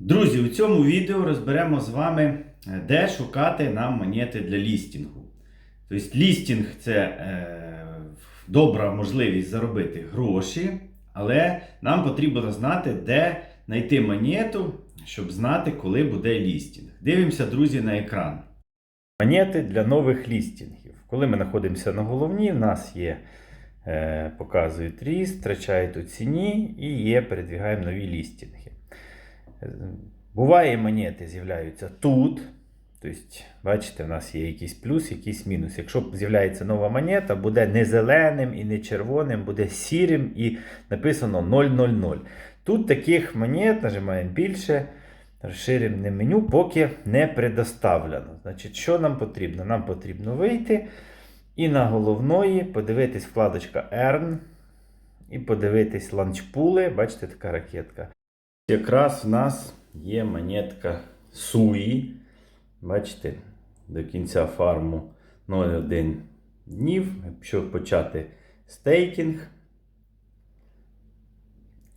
Друзі, у цьому відео розберемо з вами, е, де шукати нам монети для лістінгу. Тобто лістінг це е, добра можливість заробити гроші, але нам потрібно знати, де знайти монету, щоб знати, коли буде лістінг. Дивимося, друзі, на екран. Монети для нових лістінгів. Коли ми знаходимося на головні, в нас є, е, показують ріст, втрачають у ціні і є, передвігаємо нові лістінги. Буває, монети з'являються тут. Тобто, бачите, в нас є якийсь плюс, якийсь мінус. Якщо з'являється нова монета, буде не зеленим і не червоним, буде сірим і написано 000. Тут таких монет нажимаємо більше, розширимо меню, поки не предоставлено. Значить, що нам потрібно? Нам потрібно вийти і на головної подивитись вкладочка Earn і подивитись ланчпули. Бачите, така ракетка. Якраз в нас є монетка Суї. Бачите, до кінця фарму 0,1 днів. Якщо почати стейкінг.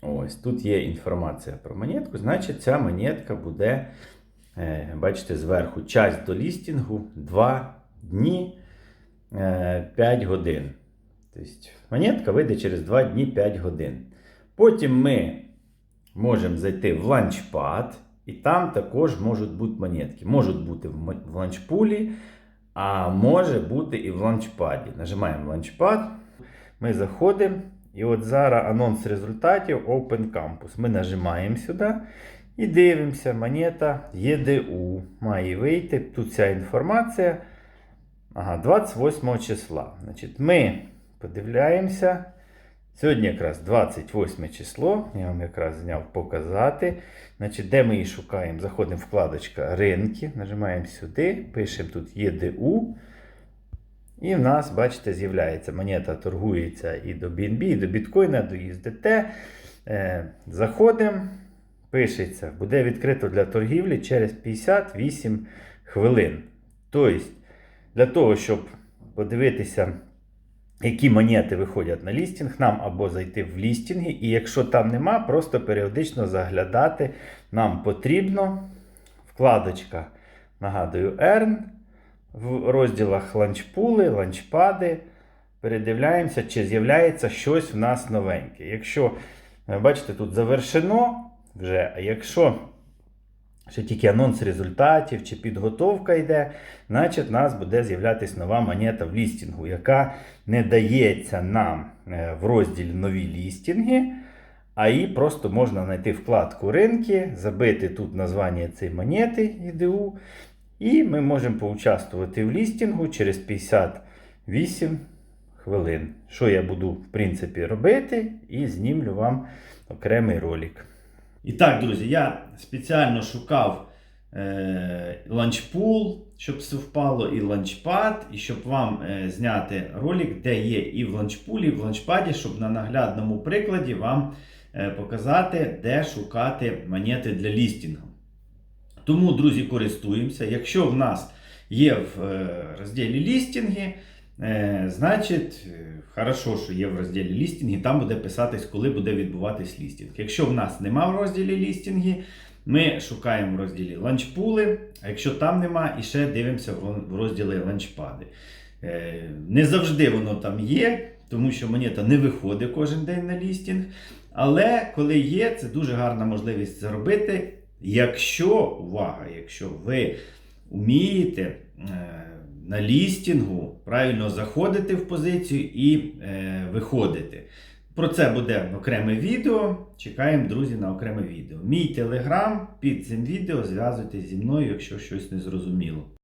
Ось тут є інформація про монетку. Значить, ця монетка буде, е, бачите, зверху час до лістінгу 2 дні е, 5 годин. Тобто монетка вийде через 2 дні 5 годин. Потім ми можемо зайти в ланчпад, і там також можуть бути монетки. Можуть бути в ланчпулі, а може бути і в ланчпаді. Нажимаємо ланчпад, ми заходимо. І от зараз анонс результатів Open Campus. Ми нажимаємо сюди і дивимося, монета ЄДУ має вийти. Тут вся інформація. Ага, 28 числа. Значить, ми подивляємося. Сьогодні якраз 28 число. Я вам якраз зняв показати. Значить, де ми її шукаємо? Заходимо в вкладочка ринки, нажимаємо сюди, пишемо тут ЄДУ. І в нас, бачите, з'являється монета торгується і до BNB, і до біткоїна, до USDT. Е, заходимо, пишеться, буде відкрито для торгівлі через 58 хвилин. Тобто, для того, щоб подивитися, які монети виходять на лістінг, нам або зайти в лістінги, і якщо там нема, просто періодично заглядати. Нам потрібно вкладочка, нагадую, Earn в розділах ланчпули, ланчпади. Передивляємося, чи з'являється щось в нас новеньке. Якщо, е, бачите, тут завершено вже, а якщо ще тільки анонс результатів чи підготовка йде, значить в нас буде з'являтися нова монета в лістінгу, яка не дається нам е, в розділі нові лістінги. А її просто можна знайти вкладку ринки, забити тут названня цієї монети ІДУ, і ми можемо поучаствувати в лістінгу через 58 хвилин. Що я буду, в принципі, робити, і знімлю вам окремий ролик. І так, друзі, я спеціально шукав е, ланчпул, щоб совпало, і ланчпад, і щоб вам е, зняти ролик, де є і в ланчпулі, і в ланчпаді, щоб на наглядному прикладі вам е, показати, де шукати монети для лістінгу. Тому, друзі, користуємося. Якщо в нас є в е, розділі лістінги, значить, е, хорошо, що є в розділі лістінги, там буде писатись, коли буде відбуватись лістінг. Якщо в нас нема в розділі лістінги, ми шукаємо в розділі ланчпули, а якщо там нема, і ще дивимося в розділі ланчпади. Е, Не завжди воно там є, тому що монета не виходить кожен день на лістінг. Але коли є, це дуже гарна можливість заробити. Якщо, увага, якщо ви вмієте е, на лістінгу правильно заходити в позицію і е, виходити. Про це буде окреме відео. Чекаємо, друзі, на окреме відео. Мій телеграм під цим відео зв'язуйтесь зі мною, якщо щось не зрозуміло.